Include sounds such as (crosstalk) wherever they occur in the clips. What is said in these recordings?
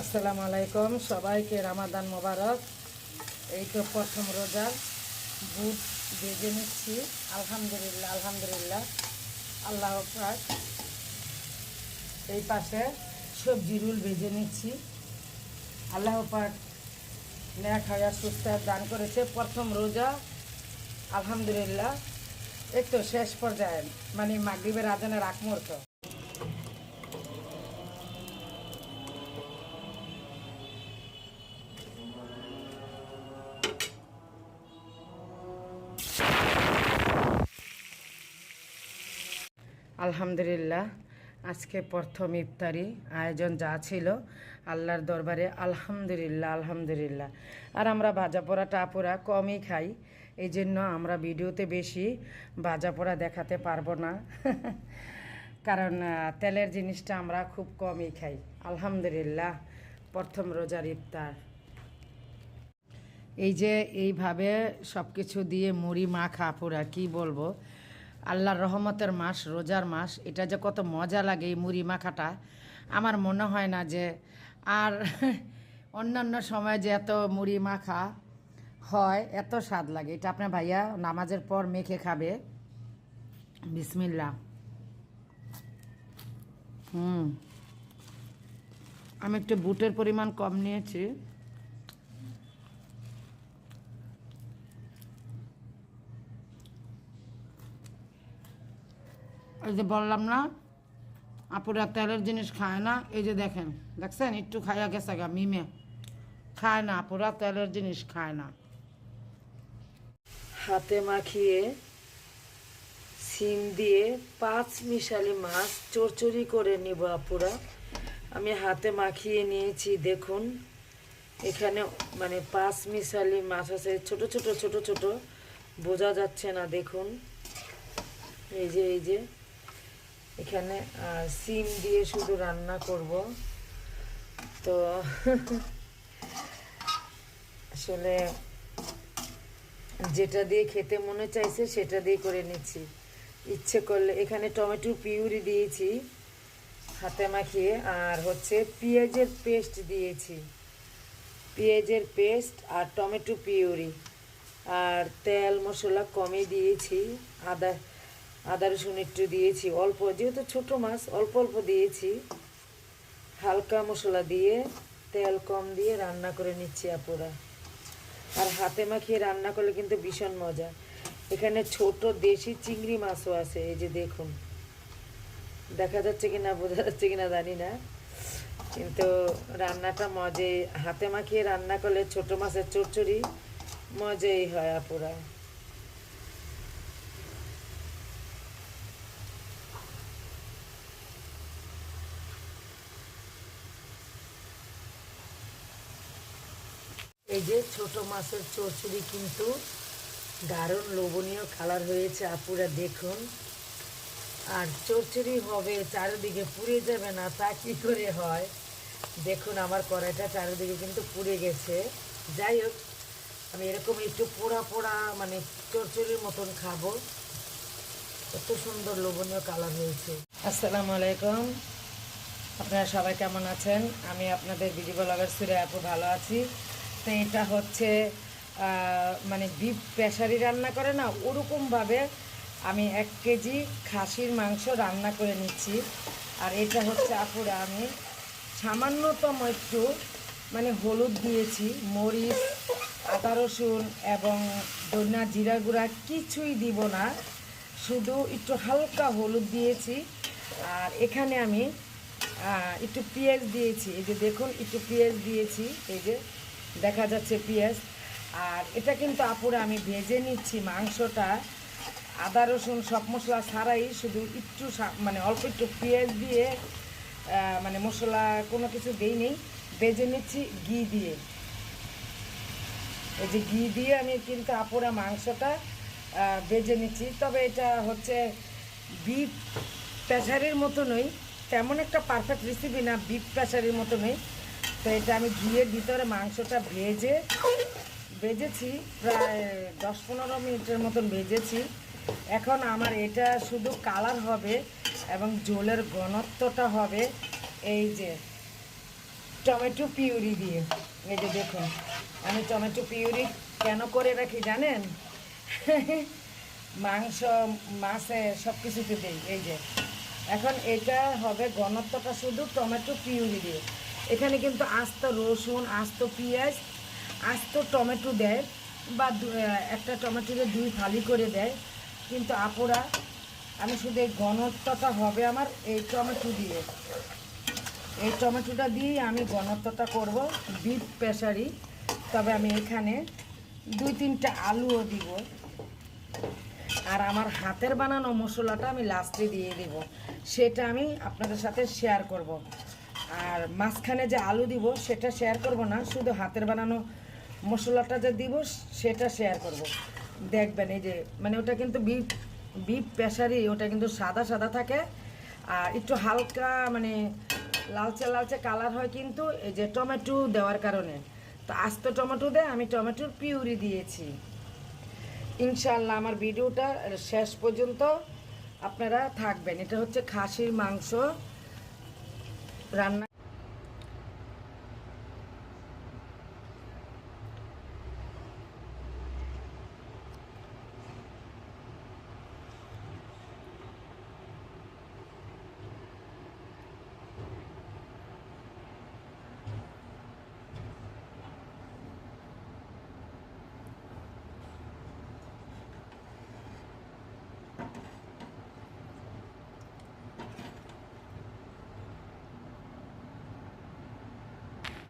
আসসালামু আলাইকুম। সবাইকে রামাদান মোবারক। এই তো প্রথম রোজার বুট ভেজে নিচ্ছি। আলহামদুলিল্লাহ আলহামদুলিল্লাহ। আল্লাহ এই পাশে সবজি রুল ভেজে নিচ্ছি। আল্লাহ পাক নেক হাজার সুস্থ দান করেছে। প্রথম রোজা, আলহামদুলিল্লাহ। এই তো শেষ পর্যায়ে মানে মাগরিবের আজানের আগ মুহূর্ত। আলহামদুলিল্লাহ, আজকে প্রথম ইফতারি আয়োজন যা ছিল আল্লাহর দরবারে, আলহামদুলিল্লাহ আলহামদুলিল্লাহ। আর আমরা ভাজা পোড়া টাপুরা কমই খাই এই জন্য আমরা ভিডিওতে বেশি ভাজা পোড়া দেখাতে পারব না। (laughs) কারণ তেলের জিনিসটা আমরা খুব কমই খাই। আলহামদুলিল্লাহ, প্রথম রোজার ইফতার। এই যে এইভাবে সব কিছু দিয়ে মুড়ি মাখা পুরা, কি বলব? আল্লাহর রহমতের মাস, রোজার মাস, এটা যে কত মজা লাগে এই মুড়ি মাখাটা। আমার মনে হয় না যে আর (laughs) অন্যান্য সময় যে এত মুড়ি মাখা হয়, এত স্বাদ লাগে। এটা আপনার ভাইয়া নামাজের পর মেখে খাবে। বিসমিল্লা হুম। আমি একটু বুটের পরিমাণ কম নিয়েছি। এই যে বললাম না, আপুরা তেলের জিনিস খায় না, এই যে দেখেন, দেখছেন? একটু খাইয়া গেছে গা, মিমে। খায় না, আপুরা তেলের জিনিস খায় না। হাতে মাখিয়ে সিম দিয়ে পাঁচ মিশালি মাছ চরচড়ি করে নিব আপুরা। আমি হাতে মাখিয়ে নিয়েছি, দেখুন। এখানে মানে পাঁচ মিশালি মাছ আছে, ছোট ছোট ছোট ছোট। বোঝা যাচ্ছে না, দেখুন। এই যে এই যে। এখানে সিম দিয়ে শুধু রান্না করব। তো, আসলে যেটা দিয়ে খেতে মনে চাইছে সেটা দিয়ে করে নিচ্ছি। ইচ্ছে করলে, এখানে টমেটো পিউরি দিয়েছি হাতে মাখিয়ে, আর হচ্ছে পেঁয়াজের পেস্ট দিয়েছি। পেঁয়াজের পেস্ট আর টমেটো পিউরি। আর তেল মশলা কমই দিয়েছি, আদা আদা রসুন একটু দিয়েছি, অল্প, যেহেতু ছোট মাছ, অল্প অল্প দিয়েছি। হালকা মশলা দিয়ে তেল কম দিয়ে রান্না করে নিচ্ছি আপুরা। আর হাতে মাখিয়ে রান্না করলে কিন্তু ভীষণ মজা। এখানে ছোট দেশি চিংড়ি মাছও আছে, এই যে দেখুন। দেখা যাচ্ছে কি না বোঝা যাচ্ছে কি না জানি না। কিন্তু রান্নাটা মজে, হাতে মাখিয়ে রান্না করলে ছোট মাছের চচ্চড়ি মজাই হয় আপুরা। এই যে ছোট মাছের চচ্চড়ি কিন্তু দারুণ লোভনীয় কালার হয়েছে, আপুরা দেখুন। আর চচ্চড়ি হবে চারিদিকে পুড়ে যাবে না, তা কি করে হয়? দেখুন আমার কড়াইটা চারিদিকে কিন্তু পুড়ে গেছে। যাই হোক, আমি এরকম একটু পোড়া পোড়া মানে চচ্চড়ির মতন খাব। কত সুন্দর লোভনীয় কালার হয়েছে। আসসালামু আলাইকুম। আপনারা সবাই কেমন আছেন? আমি আপনাদের বিডি ব্লগার সুরে আপু ভালো আছি। তো এটা হচ্ছে মানে বিফ প্রেশারি রান্না করে না, ওরকমভাবে আমি এক কেজি খাসির মাংস রান্না করে নিচ্ছি। আর এটা হচ্ছে আপুরা, আমি সামান্যতম একটু মানে হলুদ দিয়েছি, মরিচ, আদা রসুন এবং দইনা জিরা গুঁড়া কিছুই দিব না, শুধু একটু হালকা হলুদ দিয়েছি। আর এখানে আমি একটু পেঁয়াজ দিয়েছি, এই যে দেখুন, একটু পেঁয়াজ দিয়েছি, এই যে দেখা যাচ্ছে পেঁয়াজ। আর এটা কিন্তু আপুরা আমি ভেজে নিচ্ছি মাংসটা। আদা, রসুন সব মশলা ছাড়াই শুধু একটু মানে অল্প একটু পেঁয়াজ দিয়ে মানে মশলা কোনো কিছু দেই নেই। ভেজে নিচ্ছি ঘি দিয়ে। এই যে ঘি দিয়ে আমি কিন্তু আপুরা মাংসটা ভেজে নিচ্ছি। তবে এটা হচ্ছে বিফ প্রেশারির মতো নই তেমন একটা পারফেক্ট রেসিপি না বিফ প্রেশারির মতো নই তো এটা আমি ঘিয়ের ভিতরে মাংসটা ভেজে, ভেজেছি, প্রায় দশ পনেরো মিনিটের মতন ভেজেছি। এখন আমার এটা শুধু কালার হবে এবং ঝোলের ঘনত্বটা হবে এই যে টমেটো পিউরি দিয়ে। এই যে দেখুন, আমি টমেটো পিউরি কেন করে রাখি জানেন? মাংস, মাছে সব কিছুতে দিই, এই যে। এখন এটা হবে ঘনত্বটা শুধু টমেটো পিউরি দিয়ে। এখানে কিন্তু আস্ত রসুন, আস্ত পেঁয়াজ, আস্ত টমেটো দেয় বা একটা টমেটোতে দুই ফালি করে দেয়। কিন্তু আপুরা, আমি শুধু এই ঘনত্বটা হবে আমার এই টমেটো দিয়ে। এই টমেটোটা দিয়েই আমি ঘনত্বটা করব বিট প্রেশারি তবে আমি এখানে দুই তিনটা আলুও দিব। আর আমার হাতের বানানো মশলাটা আমি লাস্টে দিয়ে দেব। সেটা আমি আপনাদের সাথে শেয়ার করব। আর মাঝখানে যে আলু দিব, সেটা শেয়ার করব না, শুধু হাতের বানানো মশলাটা যে দিব, সেটা শেয়ার করব। দেখবেন এই যে মানে ওটা কিন্তু বিফ বিফ প্রেশারি ওটা কিন্তু সাদা সাদা থাকে। আর একটু হালকা মানে লালচে লালচে কালার হয় কিন্তু এই যে টমেটো দেওয়ার কারণে। তো আস্ত টমেটো দেয় আমি টমেটোর পিউরি দিয়েছি। ইনশাল্লাহ আমার ভিডিওটা শেষ পর্যন্ত আপনারা থাকবেন। এটা হচ্ছে খাসির মাংস। রান্না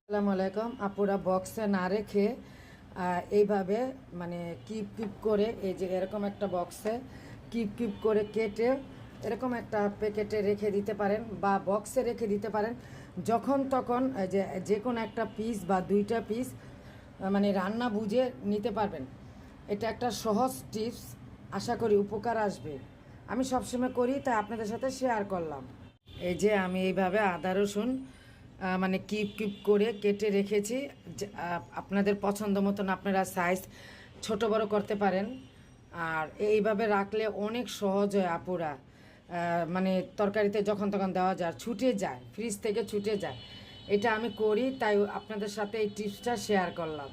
আসসালামু আলাইকুম। আপুরা বক্সে না রেখে এইভাবে মানে কিপ কিপ করে, এই যে এরকম একটা বক্সে কিপ কিপ করে কেটে, এরকম একটা প্যাকেটে রেখে দিতে পারেন বা বক্সে রেখে দিতে পারেন। যখন তখন যে যে কোনো একটা পিস বা দুইটা পিস মানে রান্না বুঝে নিতে পারবেন। এটা একটা সহজ টিপস আশা করি উপকার আসবে। আমি সবসময় করি, তাই আপনাদের সাথে শেয়ার করলাম। এই যে আমি এইভাবে আদা, রসুন মানে কিপ কিপ করে কেটে রেখেছি। আপনাদের পছন্দ মতন আপনারা সাইজ ছোট বড় করতে পারেন। আর এইভাবে রাখলে অনেক সহজ হয় আপুরা। মানে তরকারিতে যখন তখন দেওয়া যায়, ছুটে যায় ফ্রিজ থেকে ছুটে যায়। এটা আমি করি, তাই আপনাদের সাথে এই টিপসটা শেয়ার করলাম।